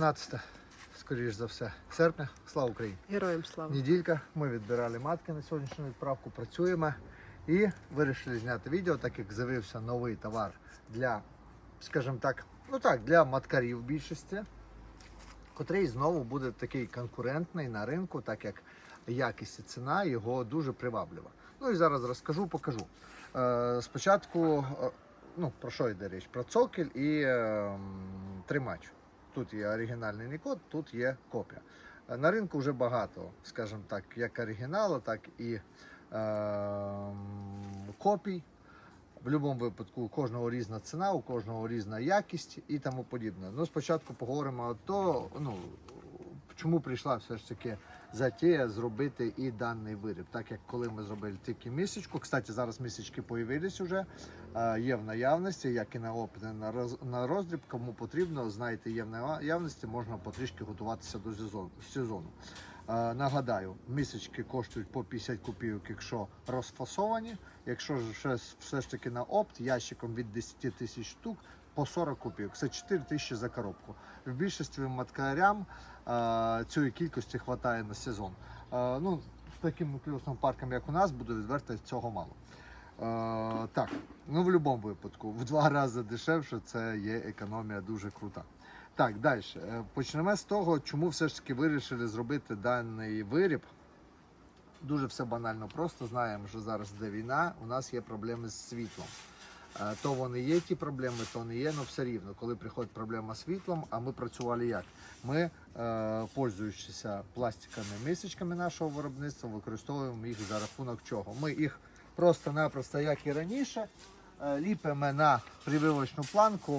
Друзі, 17, скоріш за все, серпня. Слава Україні! Героям слава. Неділька. Ми відбирали матки на сьогоднішню відправку, працюємо і вирішили зняти відео, так як з'явився новий товар для, скажімо так, ну так, для маткарів в більшості, котрий знову буде такий конкурентний на ринку, так як якість і ціна його дуже приваблива. Ну і зараз розкажу, покажу. Е, спочатку, е, ну про що йде річ? Про цокель і е, тримач. Тут є оригінальний Нікод, тут є копія. Е, На ринку вже багато, скажімо так, як оригіналу, так і е, копій. В будь-якому випадку у кожного різна ціна, у кожного різна якість і тому подібне. Ну, спочатку поговоримо то, ну, чому прийшла все ж таки затія зробити і даний виріб. Так як коли ми зробили тільки місячку, кстати, зараз місячки появились уже, е, є в наявності, як і на опит, і на роз- роздріб. Кому потрібно, знаєте, є в наявності, можна потрішки готуватися до сезону. Е, Нагадаю, місячки коштують по 50 копійок, якщо розфасовані. Якщо ж все, ж таки на опт, ящиком від 10 тисяч штук по 40 копійок. Це 4 тисячі за коробку. В більшості маткарям цієї кількості вистачає на сезон. Е, ну, таким нуклеусним парком, як у нас, буде відверто цього мало. Е, так, ну в будь-якому випадку, в два рази дешевше це є економія дуже крута. Так, далі. Почнемо з того, чому все ж таки вирішили зробити даний виріб. Дуже все банально просто. Знаємо, що зараз де війна, у нас є проблеми з світлом. Е, То вони є ті проблеми, то не є, але все рівно, коли приходить проблема з світлом, а ми працювали як? Ми, е, пользуючися пластиковими мисочками нашого виробництва, використовуємо їх за рахунок чого? Ми їх просто-напросто, як і раніше, е, ліпимо на прививочну планку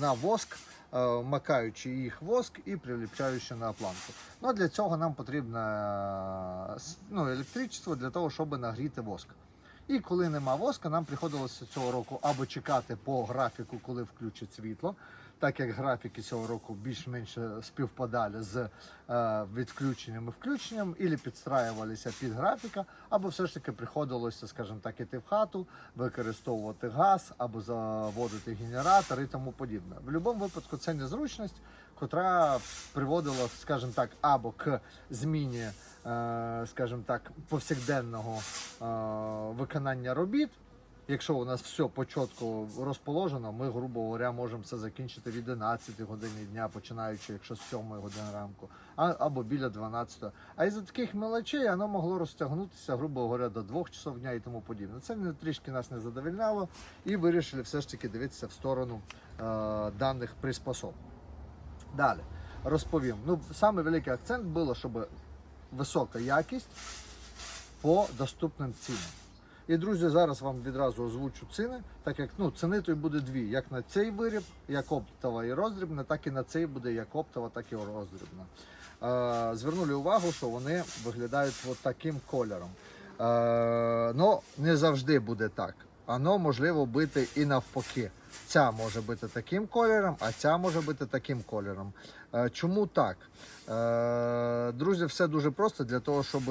на воск, е, макаючи їх воск і приліпчаючи на планку. Ну, для цього нам потрібно ну, електричество для того, щоб нагріти воск. І коли нема воска, нам приходилося цього року або чекати по графіку, коли включить світло, так як графіки цього року більш-менш співпадали з е, відключенням і включенням, і підстраювалися під графіка, або все ж таки приходилося, скажімо так, іти в хату, використовувати газ, або заводити генератор і тому подібне. В будь-якому випадку це незручність, котра приводила, скажімо так, або к зміні, е, скажімо так, повсякденного е, виконання робіт. Якщо у нас все по чітко розположено, ми, грубо говоря, можемо це закінчити від 11 години дня, починаючи, якщо з 7 години ранку, а, або біля 12. А із-за таких мелочей воно могло розтягнутися, грубо говоря, до 2 часов дня і тому подібне. Це не трішки нас не задовольняло і вирішили все ж таки дивитися в сторону е, даних приспособ. Далі розповім. Ну, саме великий акцент було, щоб висока якість по доступним цінам. І, друзі, зараз вам відразу озвучу ціни, так як ну, ціни то й буде дві: як на цей виріб, як оптова і роздрібна, так і на цей буде як оптова, так і роздрібна. Е, звернули увагу, що вони виглядають от таким кольором. Е, ну, не завжди буде так. Воно можливо бути і навпаки. Ця може бути таким кольором, а ця може бути таким кольором. Е, чому так? Е, друзі, все дуже просто для того, щоб,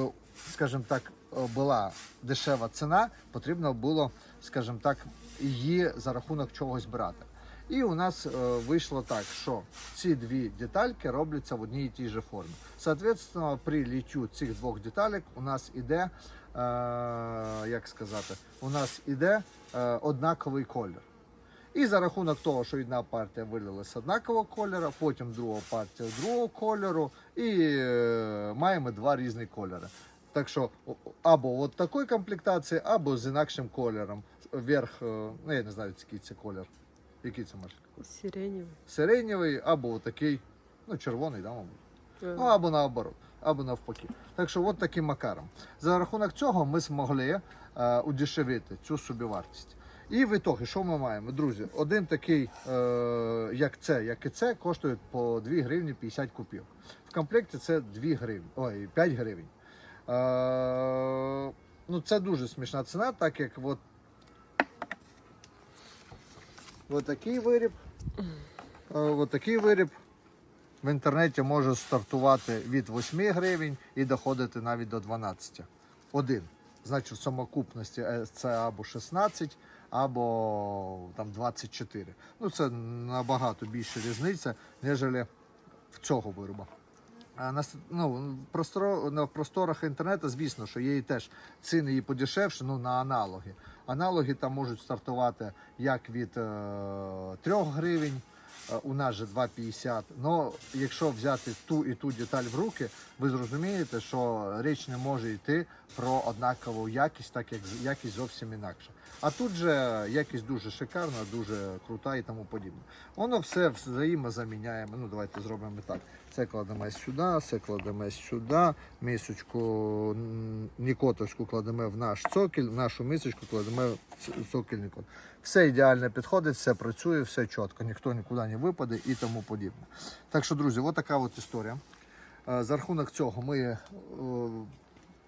скажімо так, е, була дешева ціна, потрібно було, скажімо так, її за рахунок чогось брати. І у нас вийшло так, що ці дві детальки робляться в одній і тій же формі. Соответственно, при літтю цих двох деталек у нас іде, як сказати, у нас іде однаковий колір. І за рахунок того, що одна партія вилилася однакового кольору, потім друга партія другого кольору, і е, маємо два різні кольори. Так що або от такої комплектації, або з інакшим кольором. Верх, е, ну я не знаю, який це колір. Який це може? Сиреневий. Сиренєвий, або такий, ну, червоний, да, мабуть. Е, Ну або наоборот, або навпаки. Так що от таким макаром. За рахунок цього ми змогли е, удешевити цю собівартість. І в ітогі, що ми маємо, друзі? Один такий, е, як це, як і це, коштує по 2 гривні 50 копійок. В комплекті це 2 гривні, ой, 5 гривень. Е, ну, це дуже смішна ціна, так як от, от такий виріб. Е, такий виріб в інтернеті може стартувати від 8 гривень і доходити навіть до 12. Один. Значить, в самокупності е, це або 16, або там 24. Ну це набагато більша різниця, ніж в цього вироба. А на, ну, простор, на просторах інтернету, звісно, що є і теж ціни і подешевше, ну, на аналоги. Аналоги там можуть стартувати як від е, 3 гривень, у нас же 2,50. Ну, якщо взяти ту і ту деталь в руки, ви зрозумієте, що річ не може йти про однакову якість, так як якість зовсім інакша. А тут же якість дуже шикарна, дуже крута і тому подібне. Воно все взаємозаміняємо. Ну, давайте зробимо так. Це кладемо сюди, це кладемо сюди, мисочку м, нікотовську кладемо в наш цокіль, нашу мисочку кладемо нікот. Все ідеально підходить, все працює, все чітко, ніхто нікуди не випаде і тому подібне. Так що, друзі, от така от історія. Е, За рахунок цього ми е,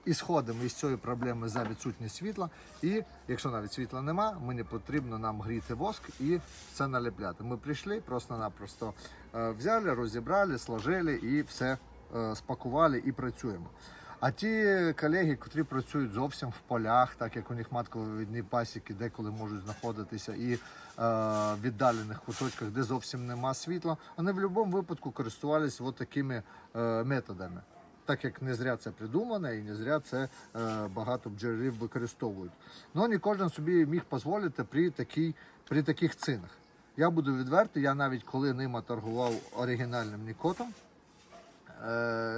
ісходимо із цієї проблеми за відсутність світла. І якщо навіть світла нема, ми не потрібно нам гріти воск і це наліпляти. Ми прийшли, просто-напросто е, взяли, розібрали, сложили і все спакували і працюємо. А ті колеги, котрі працюють зовсім в полях, так як у них матковідні пасіки, деколи можуть знаходитися, і е, віддалених куточках, де зовсім нема світла, вони в будь-якому випадку користувалися от такими е, методами. Так як не зря це придумано і не зря це е, багато бджолярів використовують. Ну не кожен собі міг дозволити при, такій, при таких цінах. Я буду відвертий, я навіть коли ними торгував оригінальним Нікотом,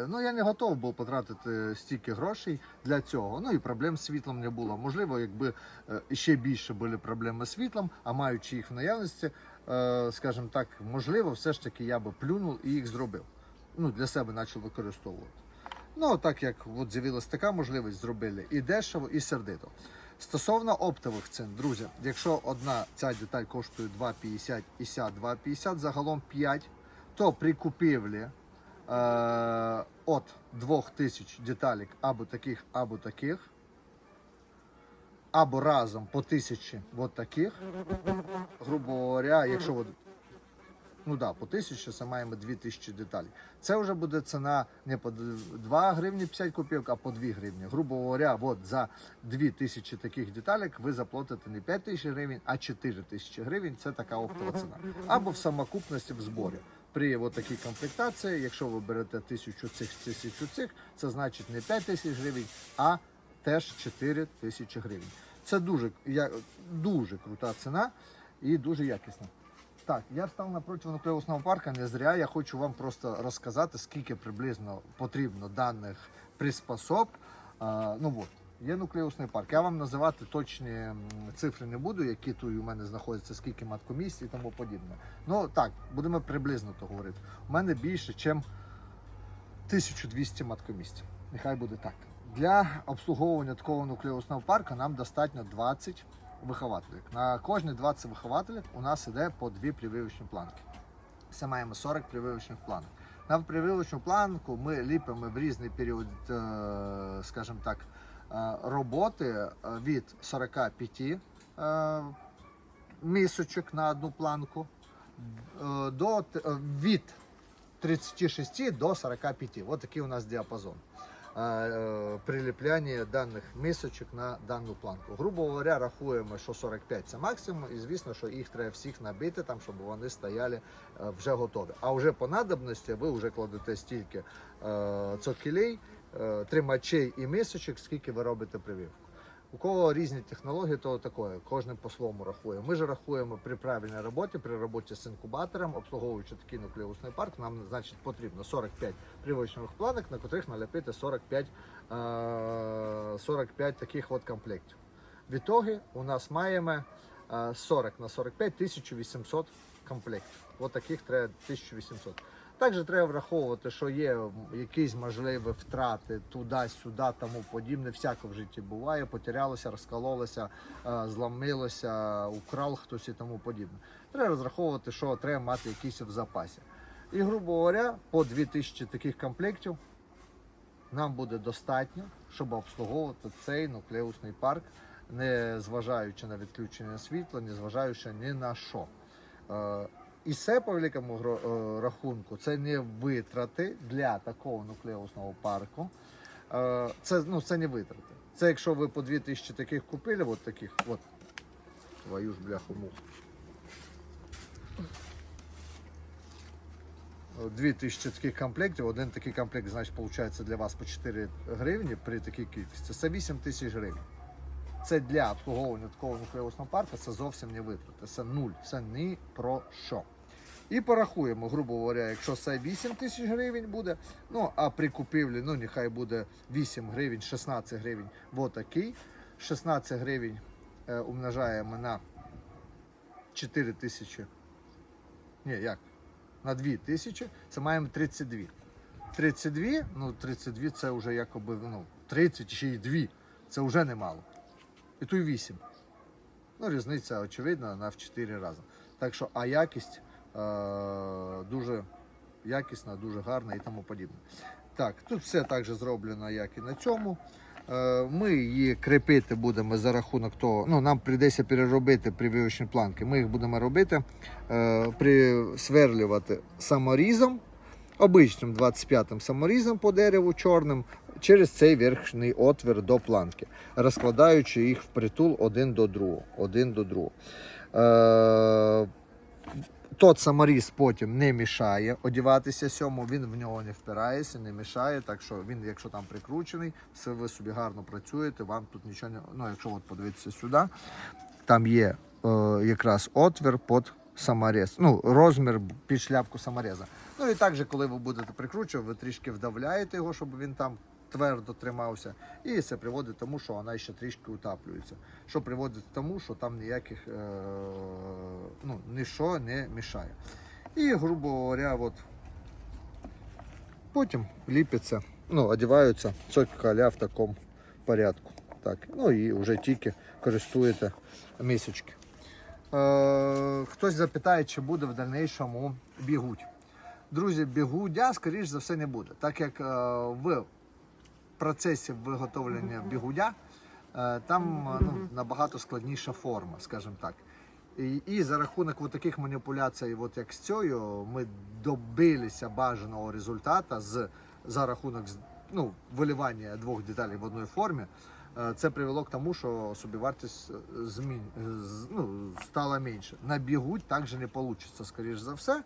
ну, я не готов був потратити стільки грошей для цього. Ну і проблем з світлом не було. Можливо, якби е, ще більше були проблеми з світлом, а маючи їх в наявності, е, скажімо так, можливо, все ж таки я би плюнув і їх зробив. Ну, для себе почав використовувати. Ну, так як от з'явилася така можливість, зробили і дешево, і сердито. Стосовно оптових цін, друзі, якщо одна ця деталь коштує 2,50 і ся 2,50, загалом 5, то при купівлі е, от 2000 деталек або таких, або таких, або разом по 1000 от таких, грубо говоря, якщо от Ну да, по 1000 це маємо 2000 деталей. Це вже буде ціна не по 2 гривні 50 копійок, а по 2 гривні. Грубо говоря, от за 2000 таких деталек ви заплатите не 5000 гривень, а 4000 гривень. Це така оптова ціна. Або в самокупності в зборі. При такій комплектації, якщо ви берете тисячу цих, тисячу цих, це значить не 5 тисяч гривень, а теж 4 тисячі гривень. Це дуже, я, дуже крута ціна і дуже якісна. Так, я встав напроти нуклеусного парка не зря. Я хочу вам просто розказати, скільки приблизно потрібно даних приспособ. А, ну от, є нуклеусний парк. Я вам називати точні цифри не буду, які тут у мене знаходяться, скільки маткомісць і тому подібне. Ну так, будемо приблизно то говорити. У мене більше, ніж 1200 маткомісць. Нехай буде так. Для обслуговування такого нуклеусного парку нам достатньо 20 вихователів. На кожні 20 вихователів у нас іде по дві прививочні планки. Все маємо 40 прививочних планок. На прививочну планку ми ліпимо в різний період, е, скажімо так, роботи е, від 45 е, місочок на одну планку е, до е, від 36 до 45. Ось такий у нас діапазон е, е, приліпляння даних мисочок на дану планку. Грубо говоря, рахуємо, що 45 це максимум, і звісно, що їх треба всіх набити, там, щоб вони стояли е, вже готові. А вже по надобності ви вже кладете стільки е, цокілей, е, тримачей і мисочок, скільки ви робите прививку. У кого різні технології, то таке, кожен по-своєму рахує. Ми ж рахуємо при правильній роботі, при роботі з інкубатором, обслуговуючи такий нуклеусний парк, нам значить потрібно 45 прививочних планок, на котрих наліпити 45, е, 45 таких от комплектів. В ітогі у нас маємо е, 40 на 45 1800 комплектів. От таких треба 1800. Також треба враховувати, що є якісь можливі втрати туди-сюди, тому подібне. Всяко в житті буває, потерялося, розкололося, е, зламилося, украл хтось і тому подібне. Треба розраховувати, що треба мати якісь в запасі. І, грубо говоря, по 2000 таких комплектів нам буде достатньо, щоб обслуговувати цей нуклеусний парк, не зважаючи на відключення світла, не зважаючи ні на що. І це по великому е, рахунку це не витрати для такого нуклеусного парку. Е, Це, ну, це не витрати. Це якщо ви по 2000 таких купили, от таких, от, Твою ж бляху. Дві тисячі таких комплектів. Один такий комплект, значить, виходить для вас по 4 гривні при такій кількості. Це 8 тисяч гривень. Це для обслуговування такого нуклеусного парку це зовсім не витрати. Це нуль. Це ні про що. І порахуємо, грубо говоря, якщо це 8 тисяч гривень буде, ну а при купівлі, ну нехай буде 8 гривень, 16 гривень, вот такий. 16 гривень е, умножаємо на 4 тисячі. Ні, як? На 2 тисячі, це маємо 32. 32, ну 32 це вже якоби ну, 30 чи й 2. Це вже немало. І тут 8. Ну, різниця очевидна на в 4 рази. Так що, а якість е, дуже якісна, дуже гарна і тому подібне. Так, тут все так же зроблено, як і на цьому. Е, Ми її кріпити будемо за рахунок того, ну нам прийдеться переробити прививочні планки. Ми їх будемо робити, е, присверлювати саморізом, обичним 25-м саморізом по дереву чорним, через цей верхній отвір до планки, розкладаючи їх впритул один до другого. Один до другого. Е, тот саморіз потім не мішає одіватися сьому, він в нього не впирається, не мішає. Так що він, якщо там прикручений, все ви собі гарно працюєте, вам тут нічого не. Ну, якщо от подивитися сюди, там є е, якраз отвір під саморез. Ну, розмір під шляпку самореза. Ну і також, коли ви будете прикручувати, ви трішки вдавляєте його, щоб він там твердо тримався. І це приводить до тому, що вона ще трішки утаплюється. Що приводить до тому, що там ніяких е, ну, ніщо не мішає. І, грубо говоря, от потім ліпиться, ну, одягаються цокаля в такому порядку. Так. Ну і вже тільки користуєте місячки. Е, хтось запитає, чи буде в дальнішому бігуть. Друзі, бігудя, скоріш за все, не буде. Так як е, в процесі виготовлення бігудя е, там е, ну, набагато складніша форма, скажімо так. І, і за рахунок от таких маніпуляцій, от як з цією, ми добилися бажаного результату з, за рахунок ну, виливання двох деталей в одній формі. Е, Це привело к тому, що собівартість змін, ну, стала менше. На бігуть також не вийде, скоріш за все.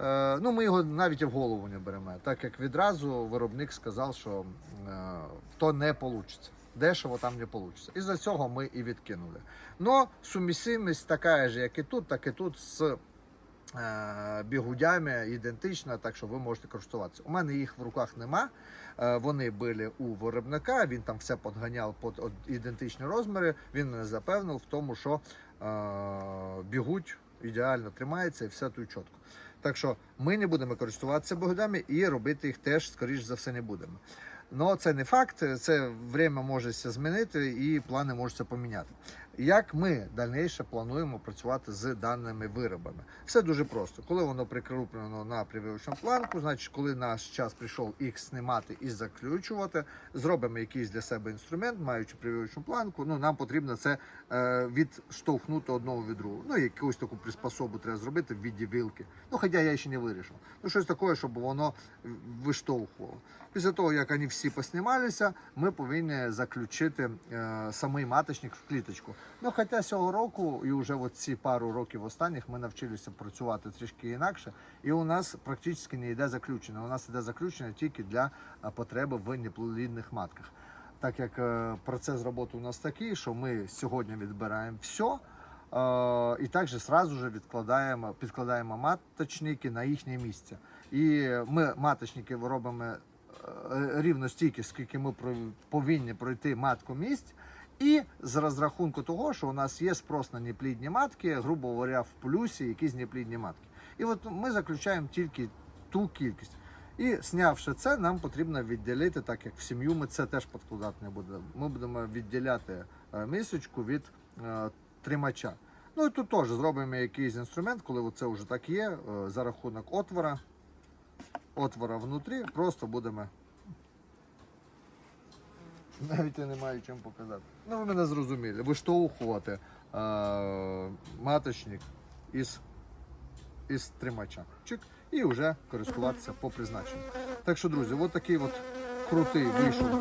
Е, Ну, ми його навіть і в голову не беремо, так як відразу виробник сказав, що е, то не вийде. Дешево там не вийде. І за цього ми і відкинули. Но сумісимість така ж, як і тут, так і тут з е, бігудями ідентична, так що ви можете користуватися. У мене їх в руках нема. Вони були у виробника, він там все подганяв під ідентичні розміри. Він мене запевнив в тому, що бігуть ідеально тримається і все тут чітко. Так що ми не будемо користуватися богдами і робити їх теж, скоріш за все, не будемо. Але це не факт, це время може змінити і плани можуть поміняти. Як ми дальніше плануємо працювати з даними виробами? Все дуже просто. Коли воно прикріплено на прививочну планку, значить, коли наш час прийшов їх знімати і заключувати, зробимо якийсь для себе інструмент, маючи прививочну планку. Ну нам потрібно це е, відштовхнути одного від другого. Ну якусь таку приспособу треба зробити в віді вилки. Ну хоча я ще не вирішив. Ну щось таке, щоб воно виштовхувало. Після того, як вони всі поснімалися, ми повинні заключити е, самий маточник в кліточку. Ну, хоча цього року, і вже от ці пару років останніх ми навчилися працювати трішки інакше, і у нас практично не йде заключення. У нас йде заключення тільки для потреби в неплодних матках. Так як е, процес роботи у нас такий, що ми сьогодні відбираємо все. І також сразу же відкладаємо, підкладаємо маточники на їхнє місце. І ми маточники робимо е, рівно стільки, скільки ми повинні пройти матку місць. І з розрахунку того, що у нас є спрос на неплідні матки, грубо говоря, в плюсі якісь неплідні матки. І от ми заключаємо тільки ту кількість. І знявши це, нам потрібно відділити, так як в сім'ю ми це теж підкладати не будемо. Ми будемо відділяти е, мисочку від е, тримача. Ну і тут теж зробимо якийсь інструмент, коли це вже так є, е, за рахунок отвора, отвора внутрі, просто будемо. Навіть я не маю чим показати. Ну, ви мене зрозуміли. Виштовхувати е, маточник із, із тримача. Чик, і вже користуватися по призначенню. Так що, друзі, от такий от крутий вийшов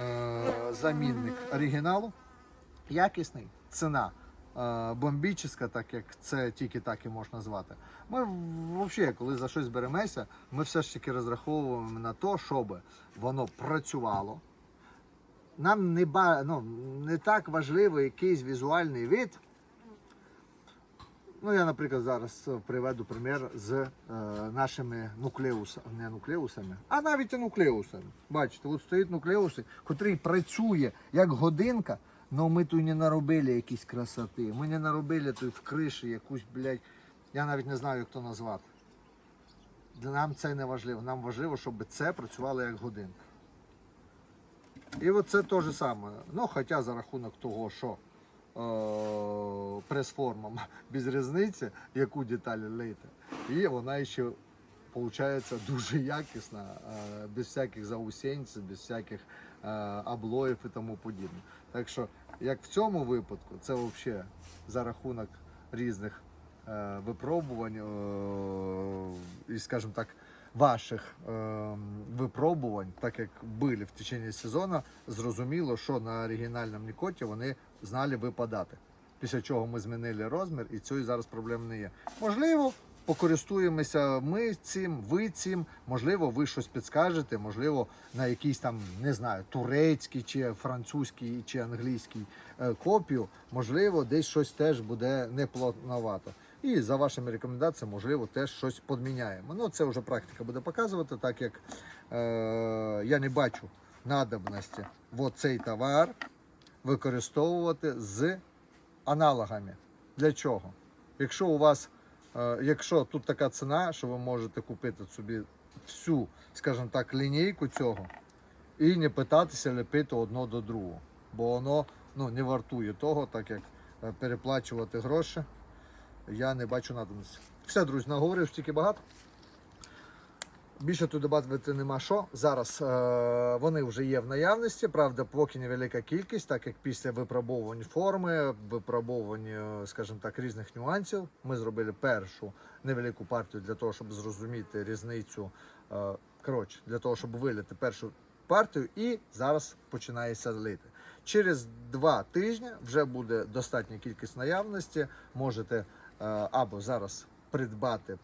е, замінник оригіналу. Якісний, ціна е, бомбічна, так як це тільки так і можна назвати. Ми взагалі, коли за щось беремося, ми все ж таки розраховуємо на те, щоб воно працювало. Нам не, ба, ну, не так важливо якийсь візуальний вид. Ну, я, наприклад, зараз е, приведу примір з е, нашими нуклеусами, не нуклеусами, а навіть і нуклеусами. Бачите, от стоїть нуклеус, який працює як годинка, але ми тут не наробили якісь красоти. Ми не наробили тут в криші якусь, блядь, я навіть не знаю, як то назвати. Нам це не важливо. Нам важливо, щоб це працювало як годинка. І от це те ж саме. Ну, хоча за рахунок того, що е, прес-формам без різниці, яку деталь лейте. І вона ще виходить дуже якісна, е, без всяких заусенців, без всяких е, облоїв і тому подібне. Так що, як в цьому випадку, це взагалі за рахунок різних е, випробувань е, і, скажімо так, ваших е, випробувань, так як були в течение сезону, зрозуміло, що на оригінальному Нікоті вони знали випадати. Після чого ми змінили розмір, і цієї зараз проблем не є. Можливо, покористуємося ми цим, ви цим. Можливо, ви щось підскажете, можливо, на якийсь там, не знаю, турецький чи французький чи англійський е, копію, можливо, десь щось теж буде не плотновато. І за вашими рекомендаціями, можливо, теж щось підміняємо. Ну, це вже практика буде показувати, так як е, я не бачу надобності цей товар використовувати з аналогами. Для чого? Якщо у вас, е, якщо тут така ціна, що ви можете купити собі всю, скажімо так, лінійку цього і не питатися ліпити одно до другого, бо воно ну, не вартує того, так як е, переплачувати гроші, я не бачу надобності. Все, друзі, наговорив стільки багато. Більше тут додати нема що. Зараз е, вони вже є в наявності, правда, поки невелика кількість, так як після випробовувань форми, випробовувань, е, скажімо так, різних нюансів. Ми зробили першу невелику партію для того, щоб зрозуміти різницю. Е, коротше, для того, щоб вилити першу партію, і зараз починається лити. Через два тижні вже буде достатня кількість наявності. Можете або зараз придбати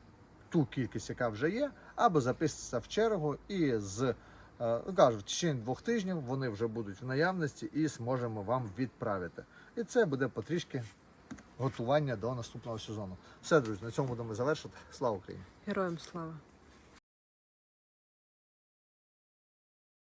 ту кількість, яка вже є, або записатися в чергу і з кажуть, ну, кажу, в течение двох тижнів вони вже будуть в наявності і зможемо вам відправити. І це буде потрішки готування до наступного сезону. Все, друзі, на цьому будемо завершити. Слава Україні! Героям слава!